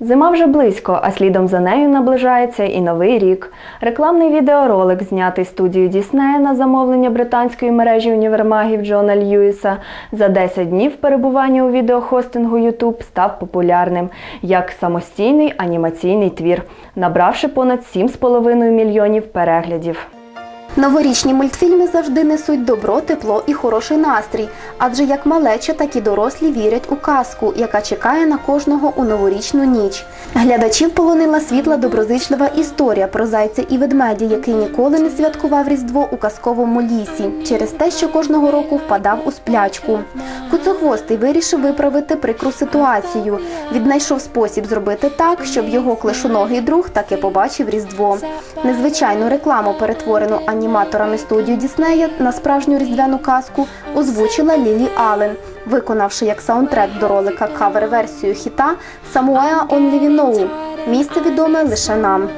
Зима вже близько, а слідом за нею наближається і новий рік. Рекламний відеоролик, знятий студією Діснея на замовлення британської мережі універмагів Джона Льюіса, за 10 днів перебування у відеохостингу YouTube став популярним як самостійний анімаційний твір, набравши понад 7,5 мільйонів переглядів. Новорічні мультфільми завжди несуть добро, тепло і хороший настрій, адже як малеча, так і дорослі вірять у казку, яка чекає на кожного у новорічну ніч. Глядачів полонила світла доброзичлива історія про зайця і ведмедя, який ніколи не святкував Різдво у казковому лісі, через те, що кожного року впадав у сплячку. Куцохвостий вирішив виправити прикру ситуацію. Віднайшов спосіб зробити так, щоб його клишоногий друг таки побачив Різдво. Незвичайну рекламу, перетворену аніматорами студії Діснея на справжню різдвяну казку, озвучила Лілі Аллен, виконавши як саундтрек до ролика кавер-версію хіта Самуеа Он Лівіноу. Місце відоме лише нам.